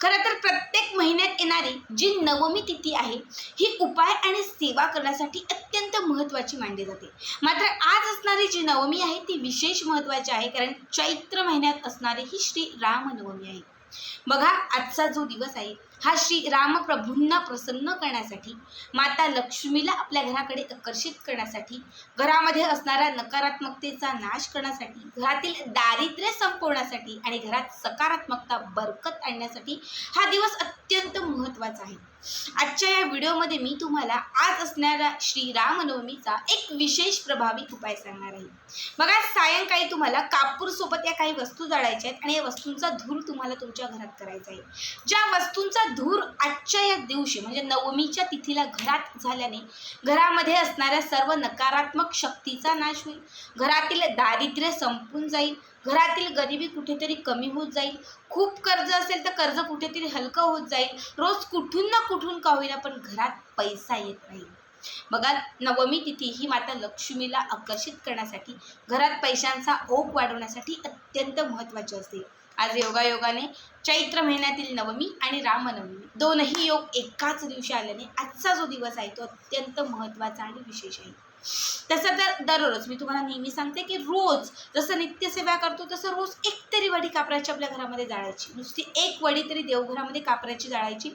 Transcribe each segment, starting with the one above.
खरं तर प्रत्येक महिन्यात येणारी जी नवमी तिथी आहे ही उपाय आणि सेवा करण्यासाठी अत्यंत महत्त्वाची मानली जाते. मात्र आज असणारी जी नवमी आहे ती विशेष महत्त्वाची आहे कारण चैत्र महिन्यात असणारी ही श्री रामनवमी आहे. बघा आजचा जो दिवस आहे हा श्री रामप्रभूंना प्रसन्न करण्यासाठी माता लक्ष्मीला आपल्या घराकडे आकर्षित करण्यासाठी घरामध्ये असणाऱ्या नकारात्मकतेचा नाश करण्यासाठी घरातील दारिद्र्य संपवण्यासाठी आणि घरात सकारात्मकता बरकत आणण्यासाठी हा दिवस अत्यंत महत्त्वाचा आहे. आजच्या या व्हिडिओमध्ये मी तुम्हाला आज असणाऱ्या श्री रामनवमीचा एक विशेष प्रभावी उपाय सांगणार आहे. बघा सायंकाळी तुम्हाला कापूर सोबत या काही वस्तू जाळायच्या आहेत आणि या वस्तूंचा धूर तुम्हाला तुमच्या घरात करायचा आहे. ज्या वस्तूंचा धूर आजच्या या दिवशी म्हणजे नवमीच्या तिथीला घरात झाल्याने घरामध्ये असणाऱ्या सर्व नकारात्मक शक्तीचा नाश होईल. घरातील दारिद्र्य संपून जाईल. घरातील गरिबी कुठेतरी कमी होत जाईल. खूप कर्ज असेल तर कर्ज कुठेतरी हलकं होत जाईल. रोज कुठून ना कुठून का होईल पण घरात पैसा येत राहील बघा नवमी तिथी ही माता लक्ष्मीला आकर्षित करण्यासाठी घरात पैशांचा ओघ वाढवण्यासाठी अत्यंत महत्त्वाची असते. आज योगायोगाने चैत्र महिन्यातील नवमी आणि रामनवमी दोनही योग एकाच दिवशी आल्याने आजचा जो दिवस आहे तो अत्यंत महत्त्वाचा आणि विशेष आहे. तसं तर दररोज मी तुम्हाला नेहमी सांगते की रोज जसं नित्यसेवा करतो तसं रोज एक तरी वडी कापराची आपल्या घरामध्ये जाळायची. नुसती एक वडी तरी देवघरामध्ये कापराची जाळायची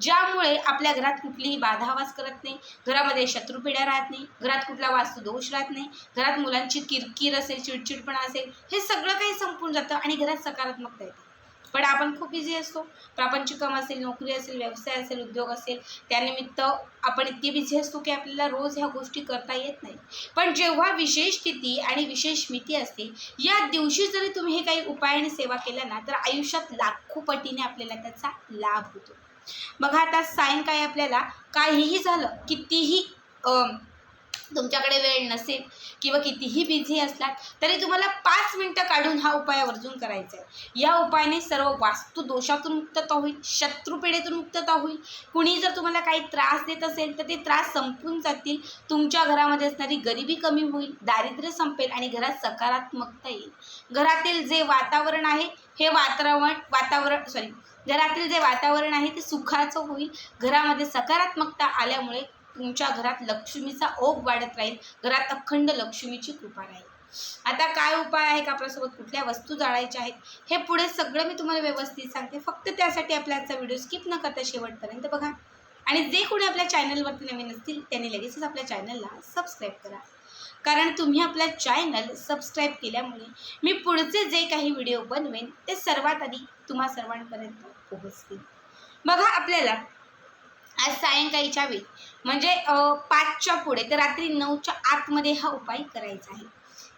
ज्यामुळे आपल्या घरात कुठलीही बाधावास करत नाही घरामध्ये शत्रुपिढ्या राहत नाही घरात कुठला वास्तुदोष राहत नाही घरात मुलांची किरकिर असेल चिडचिडपणा असेल हे सगळं काही संपून जातं आणि घरात सकारात्मकता येते. पण आपण खूप इझी असतो. प्रापंचिक काम असेल नोकरी असेल व्यवसाय असेल उद्योग असेल त्यानिमित्त आपण इतके बिझी असतो की आपल्याला रोज ह्या गोष्टी करता येत नाही. पण जेव्हा विशेष तिथी आणि विशेष मिती असते या दिवशी जरी तुम्ही हे काही उपाय आणि सेवा केल्या ना तर आयुष्यात लाखो पटीने आपल्याला त्याचा लाभ होतो. बघा आता सायंकाळी आपल्याला काहीही झालं कितीही तुमच्याकडे वेळ नसेल किंवा कितीही बिझी असलात तरी तुम्हाला पाच मिनटं काढून हा उपाय आवर्जून करायचा आहे. या उपायाने सर्व वास्तू दोषातून मुक्तता होईल शत्रुपेढेतून मुक्तता होईल. कुणी जर तुम्हाला काही त्रास देत असेल तर ते त्रास संपून जातील. तुमच्या घरामध्ये असणारी गरिबी कमी होईल दारिद्र्य संपेल आणि घरात सकारात्मकता येईल. घरातील जे वातावरण आहे हे वातावरण वातावरण सॉरी घरातील जे वातावरण आहे ते सुखाचं होईल. घरामध्ये सकारात्मकता आल्यामुळे तुमच्या घरात लक्ष्मीचा ओघ वाढत राहील. घरात अखंड लक्ष्मीची कृपा राहील. आता काय उपाय आहे का आपल्यासोबत? कुठल्या वस्तू जाळायच्या आहेत? हे पुढे सगळं मी तुम्हाला व्यवस्थित सांगते. फक्त त्यासाठी आपला आजचा व्हिडिओ स्किप न करता शेवटपर्यंत बघा. आणि जे कोणी आपल्या चॅनलवरती नवीन असतील त्यांनी लगेचच आपल्या चॅनलला सबस्क्राईब करा. कारण तुम्ही आपला चॅनल सबस्क्राईब केल्यामुळे मी पुढचे जे काही व्हिडिओ बनवेन ते सर्वात आधी तुम्हा सर्वांपर्यंत पोहोचतील. बघा आपल्याला आज सायंकाळीच्या वेळी. म्हणजे पाचच्या पुढे तर रात्री नऊच्या आतमध्ये हा उपाय करायचा आहे.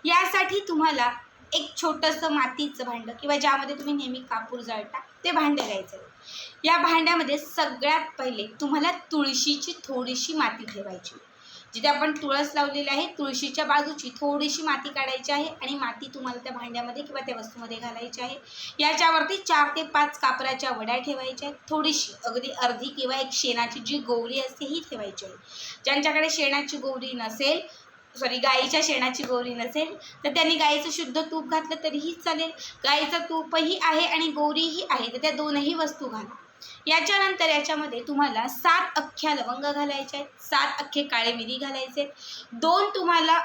यासाठी तुम्हाला एक छोटंसं मातीचं भांडं किंवा ज्यामध्ये तुम्ही नेहमी कापूर जाळता ते भांडं घ्यायचं आहे. या भांड्यामध्ये सगळ्यात पहिले तुम्हाला तुळशीची थोडीशी माती ठेवायची जिथे आपण तुळस लावलेली आहे तुळशीच्या बाजूची थोडीशी माती काढायची आहे आणि माती तुम्हाला त्या भांड्यामध्ये किंवा त्या वस्तूमध्ये घालायची आहे. याच्यावरती चार ते पाच कापराच्या वड्या ठेवायच्या आहेत. थोडीशी अगदी अर्धी किंवा एक शेणाची जी गोवरी असते ही ठेवायची आहे. ज्यांच्याकडे शेणाची गौरी नसेल सॉरी गाईच्या शेणाची गौरी नसेल तर त्यांनी गाईचं शुद्ध तूप घातलं तरीही चालेल. गाईचं तूपही आहे आणि गौरीही आहे तर त्या दोनही वस्तू घाला. याच्यानंतर याच्यामध्ये तुम्हाला सात अख्ख्या लवंग घालायच्या आहेत सात अख्खे काळे मिरी घालायचे आहेत. दोन तुम्हाला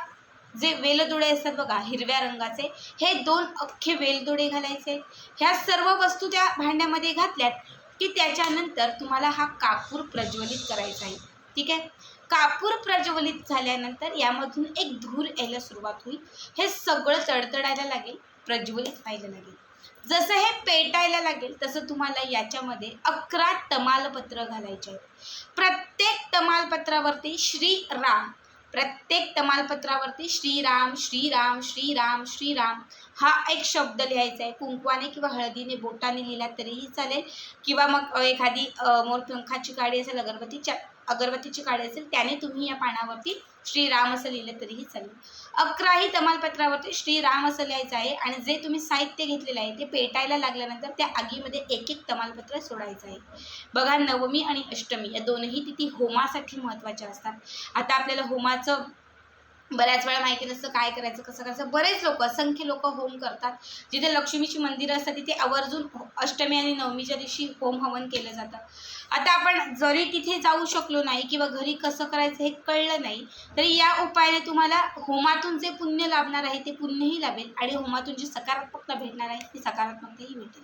जे वेलदोडे असतात बघा हिरव्या रंगाचे हे दोन अख्खे वेलदोडे घालायचे ह्या सर्व वस्तू त्या भांड्यामध्ये घातल्यात की त्याच्यानंतर तुम्हाला हा कापूर प्रज्वलित करायचा आहे. ठीक आहे? कापूर प्रज्वलित झाल्यानंतर यामधून एक धूर यायला सुरुवात होईल. हे सगळं तडतडायला लागेल प्रज्वलित व्हायला लागेल. जसं हे पेटायला लागेल तसं तुम्हाला याच्यामध्ये अकरा तमालपत्र घालायचे आहेत. प्रत्येक तमालपत्रावरती श्री राम प्रत्येक तमालपत्रावरती श्रीराम श्रीराम श्रीराम श्रीराम हा एक शब्द लिहायचा आहे. कुंकवाने किंवा हळदीने बोटाने लिहिला तरीही चालेल. किंवा मग एखादी मोरपंखाची काडी असेल अगरबत्तीच्या अगरबत्तीची काडी असेल त्याने तुम्ही या पानावरती श्रीराम असं लिहिलं तरीही चालेल. अकराही तमालपत्रावरती श्रीराम असं लिहायचं आहे आणि जे तुम्ही साहित्य घेतलेलं आहे ते पेटायला लागल्यानंतर त्या आगीमध्ये एक एक तमालपत्र सोडायचं आहे. बघा नवमी आणि अष्टमी या दोनही तिथी होमासाठी महत्त्वाच्या असतात. आता आपल्याला होमाचं बऱ्याच वेळा माहिती नसतं काय करायचं कसं करायचं. बरेच लोक असंख्य लोक होम करतात. जिथे लक्ष्मीची मंदिरं असतात तिथे आवर्जून अष्टमी आणि नवमीच्या दिवशी होम हवन केलं जातं. आता आपण जरी तिथे जाऊ शकलो नाही किंवा घरी कसं करायचं हे कळलं नाही तरी या उपायाने तुम्हाला होमातून जे पुण्य लाभणार आहे ते पुण्यही लाभेल आणि होमातून जी सकारात्मकता भेटणार आहे ती सकारात्मकताही भेटेल.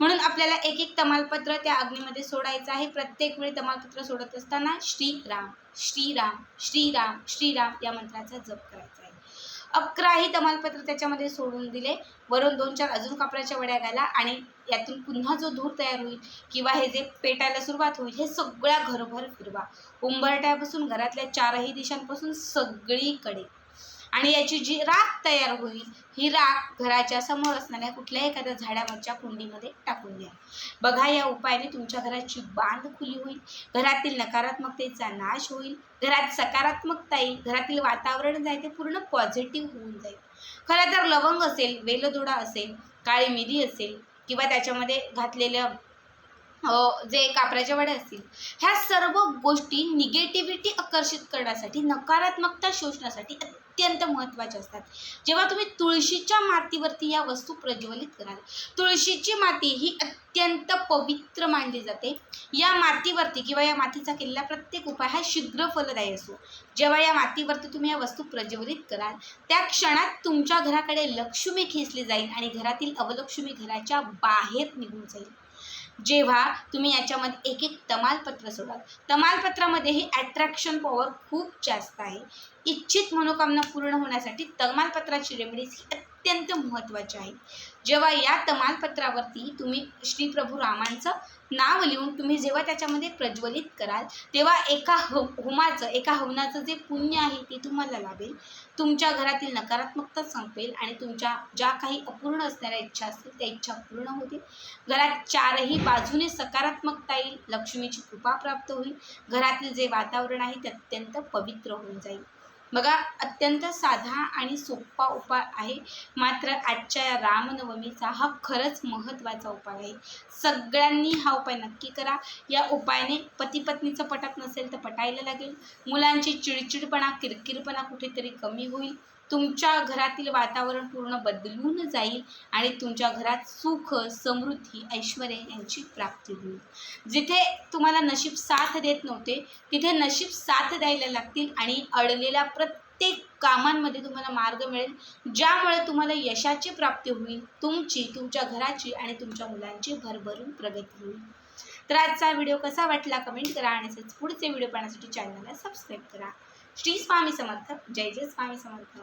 म्हणून आपल्याला एक एक तमालपत्र त्या अग्नीमध्ये सोडायचं आहे. प्रत्येक वेळी तमालपत्र सोडत असताना श्रीराम श्रीराम श्रीराम श्रीराम या मंत्राचा जप करायचा आहे. अकराही तमालपत्र त्याच्यामध्ये सोडून दिले. वरून दोन चार अजून कापडाच्या वड्या घाला आणि यातून पुन्हा जो धूर तयार होईल किंवा हे जे पेटायला सुरुवात होईल हे सगळ्या घरभर फिरवा. उंबरट्यापासून घरातल्या चारही दिशांपासून सगळीकडे. आणि याची जी राख तयार होईल ही राख घराच्या समोर असणाऱ्या कुठल्याही एखाद्या झाडावरच्या कुंडीमध्ये टाकून द्या. बघा या उपायाने तुमच्या घराची बांध खुली होईल घरातील नकारात्मकतेचा नाश होईल घरात सकारात्मकता येईल घरातील वातावरण जे आहे ते पूर्ण पॉझिटिव्ह होऊन जाईल. खरं तर लवंग असेल वेलदोडा असेल काळी मिरी असेल किंवा त्याच्यामध्ये घातलेलं जे कापराच्या वड्या असतील ह्या सर्व गोष्टी निगेटिव्हिटी आकर्षित करण्यासाठी नकारात्मकता शोषण्यासाठी अत्यंत महत्त्वाच्या असतात. जेव्हा तुम्ही तुळशीच्या मातीवरती या वस्तू प्रज्वलित कराल तुळशीची माती ही अत्यंत पवित्र मानली जाते. या मातीवरती किंवा या मातीचा केलेला प्रत्येक उपाय हा शीघ्र फलदायी असतो जेव्हा या मातीवरती तुम्ही या वस्तू प्रज्वलित कराल त्या क्षणात तुमच्या घराकडे लक्ष्मी खेचली जाईल आणि घरातील अवलक्ष्मी घराच्या बाहेर निघून जाईल. जेव्हा तुम्ही याच्यामध्ये एक एक तमालपत्र सोडाल तमालपत्रामध्ये ही अट्रॅक्शन पॉवर खूप जास्त आहे. इच्छित मनोकामना पूर्ण होण्यासाठी तमालपत्राची रेमेडीज ही अत्यंत महत्त्वाची आहे जेव्हा या तमालपत्रावरती तुम्ही श्री प्रभू रामांचं नाव लिहून तुम्ही जेव्हा त्याच्यामध्ये प्रज्वलित कराल तेव्हा एका हो होमाचं एका हवनाचं जे पुण्य आहे ते तुम्हाला लाभेल. तुमच्या घरातील नकारात्मकता संपेल आणि तुमच्या ज्या काही अपूर्ण असणाऱ्या इच्छा असतील त्या इच्छा पूर्ण होतील. घरात चारही बाजूने सकारात्मकता येईल लक्ष्मीची कृपा प्राप्त होईल. घरातील जे वातावरण आहे ते अत्यंत पवित्र होऊन जाईल. बघा अत्यंत साधा आणि सोपा उपाय आहे. मात्र आजच्या या रामनवमीचा हा खरंच महत्त्वाचा उपाय आहे. सगळ्यांनी हा उपाय नक्की करा. या उपायाने पतीपत्नीचं पटत नसेल तर पटायला लागेल. मुलांची चिडचिडपणा किरकिरपणा कुठेतरी कमी होईल. तुमच्या घरातील वातावरण पूर्ण बदलून जाईल आणि तुमच्या घरात सुख समृद्धी ऐश्वर यांची प्राप्ती होईल. जिथे तुम्हाला नशीब साथ देत नव्हते तिथे नशीब साथ द्यायला लागतील आणि अडलेल्या प्रत्येक कामांमध्ये तुम्हाला मार्ग मिळेल ज्यामुळे तुम्हाला यशाची प्राप्ती होईल तुमची तुमच्या घराची आणि तुमच्या मुलांची भरभरून प्रगती होईल. तर आजचा व्हिडिओ कसा वाटला कमेंट करा आणि पुढचे व्हिडिओ पाहण्यासाठी चॅनलला सबस्क्राईब करा. श्री स्वामी समर्थ. जय जय स्वामी समर्थ.